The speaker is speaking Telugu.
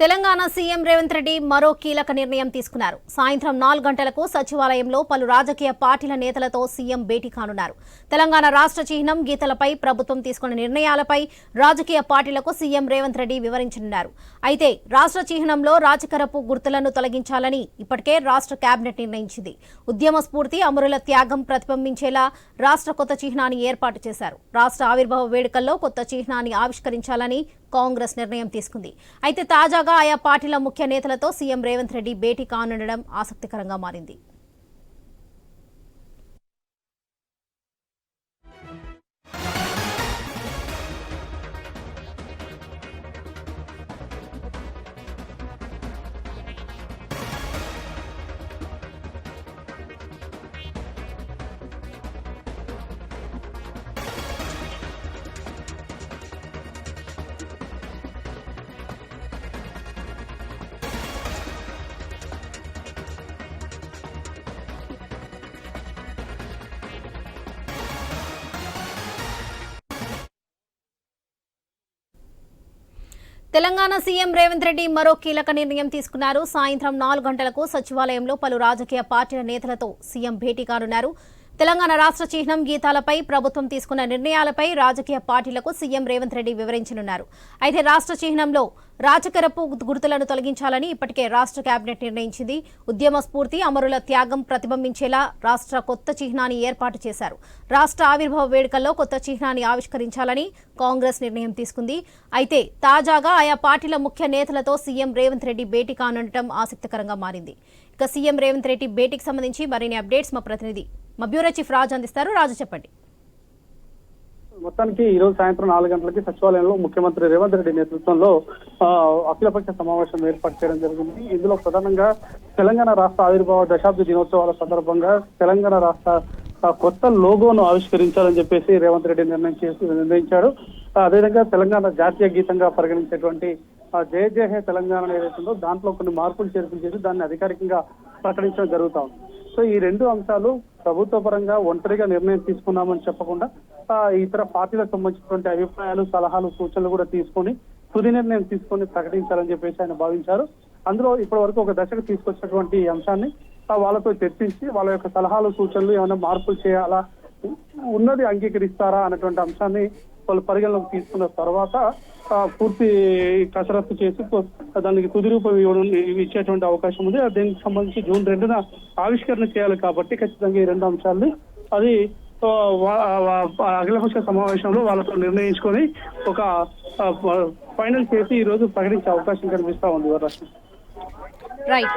తెలంగాణ సీఎం రేవంత్ రెడ్డి మరో కీలక నిర్ణయం తీసుకున్నారు. సాయంత్రం నాలుగు గంటలకు సచివాలయంలో పలు రాజకీయ పార్టీల నేతలతో సీఎం భేటీ కానున్నారు. తెలంగాణ రాష్ట్ర చిహ్నం గీతలపై ప్రభుత్వం తీసుకున్న నిర్ణయాలపై రాజకీయ పార్టీలకు సీఎం రేవంత్ రెడ్డి వివరించనున్నారు. అయితే రాష్ట్ర చిహ్నంలో రాజకరపు గుర్తులను తొలగించాలని ఇప్పటికే రాష్ట్ర కేబినెట్ నిర్ణయించింది. ఉద్యమ స్ఫూర్తి అమరుల త్యాగం ప్రతిబింబించేలా రాష్ట్ర కొత్త చిహ్నాన్ని ఏర్పాటు చేశారు. రాష్ట్ర ఆవిర్భావ వేడుకల్లో కొత్త చిహ్నాన్ని ఆవిష్కరించాలని కాంగ్రెస్ నిర్ణయం తీసుకుంది. అయితే తాజాగా ఆయా పార్టీల ముఖ్య నేతలతో సీఎం రేవంత్ రెడ్డి భేటీ కానుండడం ఆసక్తికరంగా మారింది. తెలంగాణ సీఎం రేవంత్ రెడ్డి మరో కీలక నిర్ణయం తీసుకున్నారు. సాయంత్రం నాలుగు గంటలకు సచివాలయంలో పలు రాజకీయ పార్టీల నేతలతో సీఎం భేటీ కానున్నారు. తెలంగాణ రాష్ట్ర చిహ్నం గీతాలపై ప్రభుత్వం తీసుకున్న నిర్ణయాలపై రాజకీయ పార్టీలకు సీఎం రేవంత్ రెడ్డి వివరించనున్నారు. అయితే రాష్ట్ర చిహ్నంలో రాజకరపు గుర్తులను తొలగించాలని ఇప్పటికే రాష్ట్ర కేబినెట్ నిర్ణయించింది. ఉద్యమ స్ఫూర్తి అమరుల త్యాగం ప్రతిబింబించేలా రాష్ట్ర కొత్త చిహ్నాన్ని ఏర్పాటు చేశారు. రాష్ట్ర ఆవిర్భావ వేడుకల్లో కొత్త చిహ్నాన్ని ఆవిష్కరించాలని కాంగ్రెస్ నిర్ణయం తీసుకుంది. అయితే తాజాగా ఆయా పార్టీల ముఖ్య నేతలతో సీఎం రేవంత్ రెడ్డి భేటీ కానుండటం ఆసక్తికరంగా మారింది. ఇక సీఎం రేవంత్ రెడ్డి భేటీకి సంబంధించి మరిన్ని అప్డేట్స్ మా ప్రతినిధి మా బ్యూరో చీఫ్ రాజు అందిస్తారు. రాజు చెప్పండి. మొత్తానికి ఈ రోజు సాయంత్రం నాలుగు గంటలకి సచివాలయంలో ముఖ్యమంత్రి రేవంత్ రెడ్డి నేతృత్వంలో అఖిలపక్ష సమావేశం ఏర్పాటు చేయడం జరిగింది. ఇందులో ప్రధానంగా తెలంగాణ రాష్ట్ర ఆవిర్భావ దశాబ్ది దినోత్సవాల సందర్భంగా తెలంగాణ రాష్ట్ర ఆ, కొత్త లోగోను ఆవిష్కరించాలని చెప్పేసి రేవంత్ రెడ్డి నిర్ణయం చేసి నిర్ణయించాడు. అదేవిధంగా తెలంగాణ జాతీయ గీతంగా పరిగణించేటువంటి జయ జయ హే తెలంగాణ ఏదైతుందో దాంట్లో కొన్ని మార్పులు చేర్పులు చేసి దాన్ని అధికారికంగా ప్రకటించడం జరుగుతా ఉంది. సో ఈ రెండు అంశాలు ప్రభుత్వ పరంగా ఒంటరిగా నిర్ణయం తీసుకున్నామని చెప్పకుండా ఇతర పార్టీలకు సంబంధించినటువంటి అభిప్రాయాలు సలహాలు సూచనలు కూడా తీసుకొని తుది నిర్ణయం తీసుకొని ప్రకటించాలని చెప్పేసి ఆయన భావించారు. అందులో ఇప్పటి వరకు ఒక దశకు తీసుకొచ్చినటువంటి అంశాన్ని వాళ్ళతో చర్చించి వాళ్ళ యొక్క సలహాలు సూచనలు ఏమైనా మార్పులు చేయాలా ఉన్నది అంగీకరిస్తారా అన్నటువంటి అంశాన్ని వాళ్ళు పరిగణలోకి తీసుకున్న తర్వాత పూర్తి కసరత్తు చేసి దానికి తుది రూపం ఇవ్వడం ఇచ్చేటువంటి అవకాశం ఉంది. దీనికి సంబంధించి జూన్ రెండున ఆవిష్కరణ చేయాలి కాబట్టి ఖచ్చితంగా ఈ రెండు అంశాలని అది అఖిలపక్ష సమావేశంలో వాళ్ళతో నిర్ణయించుకొని ఒక ఫైనల్ చేసి ఈ రోజు ప్రకటించే అవకాశం కనిపిస్తా ఉంది వరలక్ష్మి రైట్